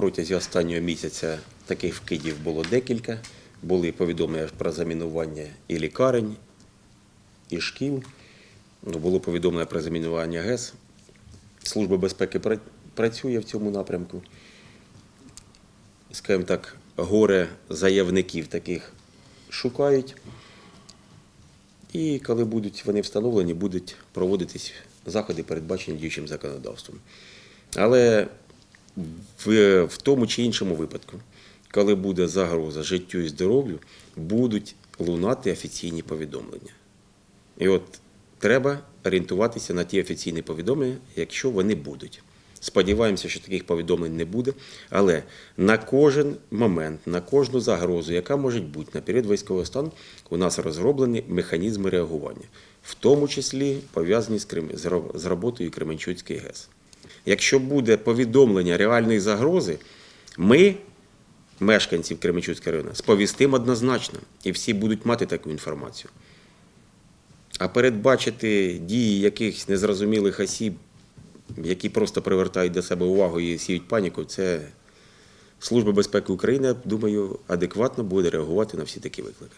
протязі останнього місяця таких вкидів було декілька. Були повідомлення про замінування і лікарень, і шкіл. Ну, Було повідомлення про замінування ГЕС. Служба безпеки працює в цьому напрямку. Скажімо так, горе заявників таких шукають. І коли будуть вони встановлені, будуть проводитись заходи, передбачені діючим законодавством. Але в, в тому чи іншому випадку, коли буде загроза життю і здоров'ю, будуть лунати офіційні повідомлення. І от треба орієнтуватися на ті офіційні повідомлення, якщо вони будуть. Сподіваємося, що таких повідомлень не буде. Але на кожен момент, на кожну загрозу, яка може бути на період військового стану, у нас розроблені механізми реагування, в тому числі пов'язані з, роботою Кременчуцької ГЕС. Якщо буде повідомлення реальної загрози, ми, мешканців Кременчуцького району, сповістимо однозначно, і всі будуть мати таку інформацію. А передбачити дії якихось незрозумілих осіб, які просто привертають до себе увагу і сіють паніку, це Служба безпеки України, думаю, адекватно буде реагувати на всі такі виклики.